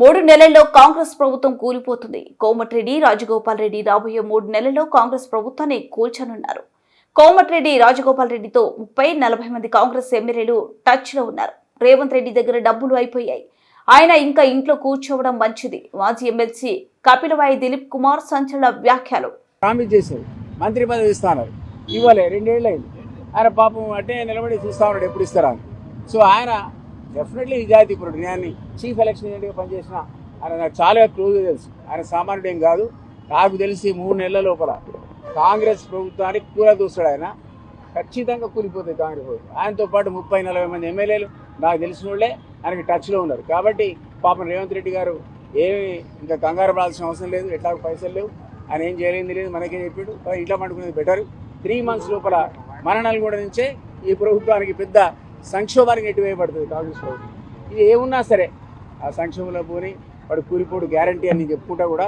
మూడు నెలల్లో కాంగ్రెస్ ప్రభుత్వం కూలిపోతుంది. కోమటిరెడ్డి రాజగోపాల్ రెడ్డి రాబోయే మూడు నెలల్లో కాంగ్రెస్ ప్రభుత్వాన్ని కూల్చనున్నారు. కోమటిరెడ్డి రాజగోపాల్ రెడ్డితో ముప్పై నలభై మంది కాంగ్రెస్ ఎమ్మెల్యేలు టచ్లో ఉన్నారు. రేవంత్ రెడ్డి దగ్గర డబ్బులు అయిపోయాయి. ఆయన ఇంకా ఇంట్లో కూర్చోవడం మంచిది. మాజీ ఎమ్మెల్సీ కపిలవాయి దిలీప్ కుమార్ సంచలన వ్యాఖ్యలు. మంత్రి పదవి ఇస్తాను ఇవ్వలే రెండేళ్ళు అయింది. ఆయన పాపం అంటే నిలబడి చూస్తా ఉన్నాడు ఎప్పుడు ఇస్తారా అని. సో ఆయన డెఫినెట్లీ నిజాయితీపురుడు నేను చీఫ్ ఎలక్షన్ ఏజెంట్గా పనిచేసిన ఆయన నాకు చాలా క్లోజ్గా తెలుసు. ఆయన సామాన్యుడు ఏం కాదు. నాకు తెలిసి మూడు నెలల లోపల కాంగ్రెస్ ప్రభుత్వానికి కూర దూస్తాడు ఆయన. ఖచ్చితంగా కూలిపోతుంది కాంగ్రెస్ ప్రభుత్వం. ఆయనతో పాటు ముప్పై నలభై మంది ఎమ్మెల్యేలు నాకు తెలిసిన వాళ్ళే ఆయనకి టచ్లో ఉన్నారు. కాబట్టి పాపం రేవంత్ రెడ్డి గారు ఏమి ఇంకా కంగారు పడాల్సిన అవసరం లేదు. ఎట్లా పైసలు లేవు. ఆయన ఏం చేయలేదు లేదు మనకే చెప్పాడు? ఇట్లా ఇంట్లో పండుకునేది బెటర్ త్రీ మంత్స్ లోపల మరణాలు కూడా నుంచే ఈ ప్రభుత్వానికి పెద్ద సంక్షోభానికి ఎటువేయబడుతుంది కాంగ్రెస్ ప్రభుత్వం. ఇది ఏమున్నా సరే ఆ సంక్షోభంలో పోని వాడు కూలిపోడు గ్యారంటీ అని చెప్పుకుంటా కూడా